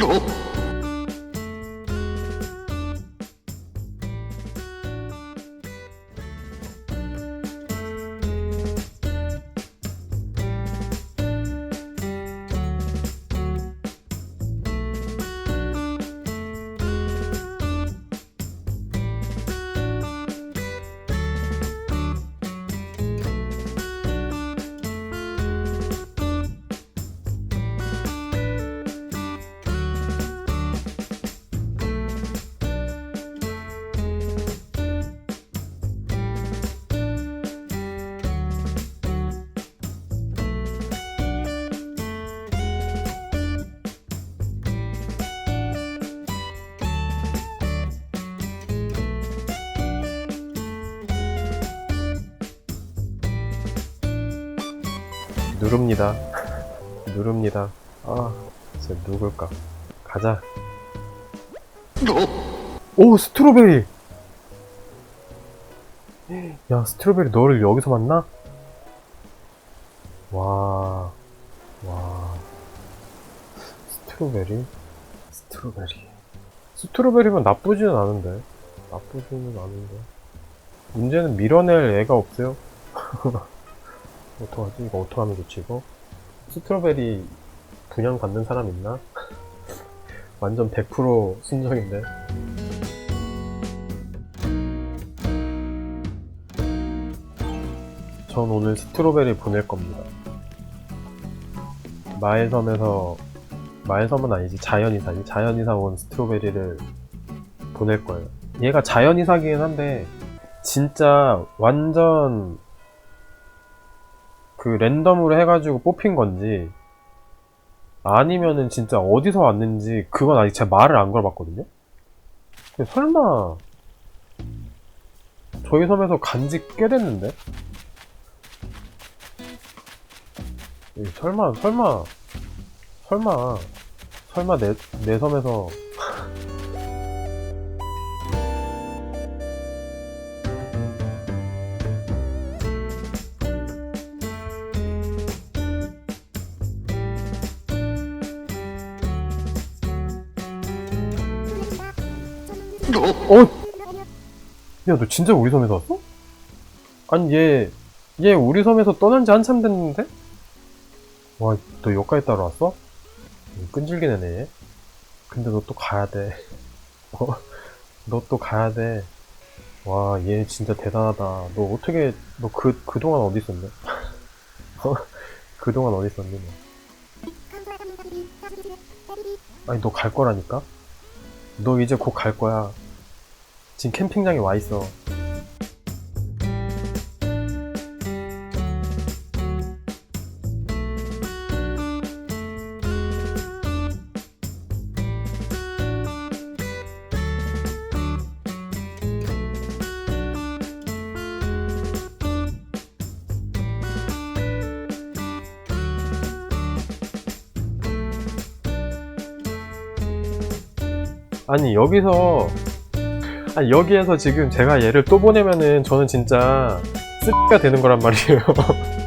어? 누릅니다. 누릅니다. 아, 진짜 누굴까? 가자. 오, 스트로베리! 야, 스트로베리 너를 여기서 만나? 와, 와. 스트로베리? 스트로베리. 스트로베리면 나쁘지는 않은데. 나쁘지는 않은데. 문제는 밀어낼 애가 없어요. 어떡하지? 이거 좋지, 이거? 스트로베리 분양 받는 사람 있나? 완전 100% 순정인데. 전 오늘 스트로베리 보낼 겁니다. 마을섬에서, 마을섬은 아니지, 자연이사지. 자연이사 온 스트로베리를 보낼 거예요. 얘가 자연이사기긴 한데, 진짜 완전 그 랜덤으로 해가지고 뽑힌 건지 아니면은 진짜 어디서 왔는지 그건 아직 제가 말을 안 걸어봤거든요. 근데 설마 저희 섬에서 간지 꽤 됐는데? 설마 설마 설마 설마 내, 내 섬에서 어? 야, 너 진짜 우리 섬에서 왔어? 아니, 얘, 얘 우리 섬에서 떠난 지 한참 됐는데? 와, 너 여기까지 따라왔어? 음, 끈질긴 애네, 얘. 근데 너 또 가야 돼. 어? 너또 가야 돼. 와, 얘 진짜 대단하다. 너 어떻게, 너 그, 그동안 어디 있었네? 어? 그동안 어디 있었니, 너? 아니, 너 갈 거라니까? 너 이제 곧 갈 거야. 지금 캠핑장에 와 있어. 아니 여기서 아니 여기에서 지금 제가 얘를 또 보내면은 저는 진짜 쓰가 되는 거란 말이에요.